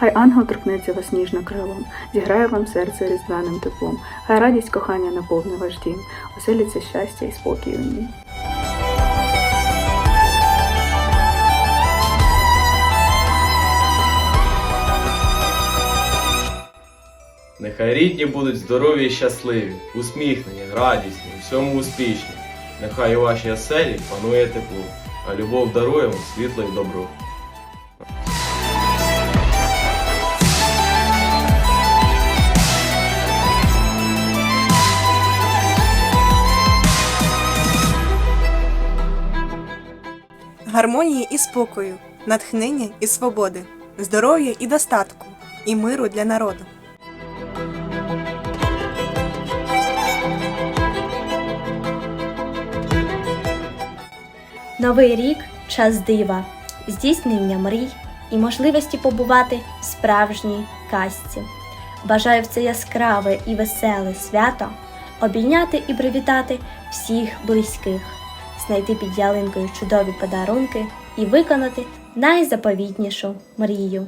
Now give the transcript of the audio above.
Хай ангел торкнеться вас ніжно крилом, зіграє вам серце різдвяним теплом, хай радість кохання наповне ваш дім, оселиться щастя і спокій у ній. Нехай рідні будуть здорові і щасливі, усміхнені, радісні, всьому успішні. Нехай у вашій оселі панує тепло, а любов дарує вам світло і добро. Гармонії і спокою, натхнення і свободи, здоров'я і достатку, і миру для народу. Новий рік час дива, здійснення мрій і можливості побувати в справжній казці. Бажаю в це яскраве і веселе свято обійняти і привітати всіх близьких, знайти під ялинкою чудові подарунки і виконати найзаповітнішу мрію.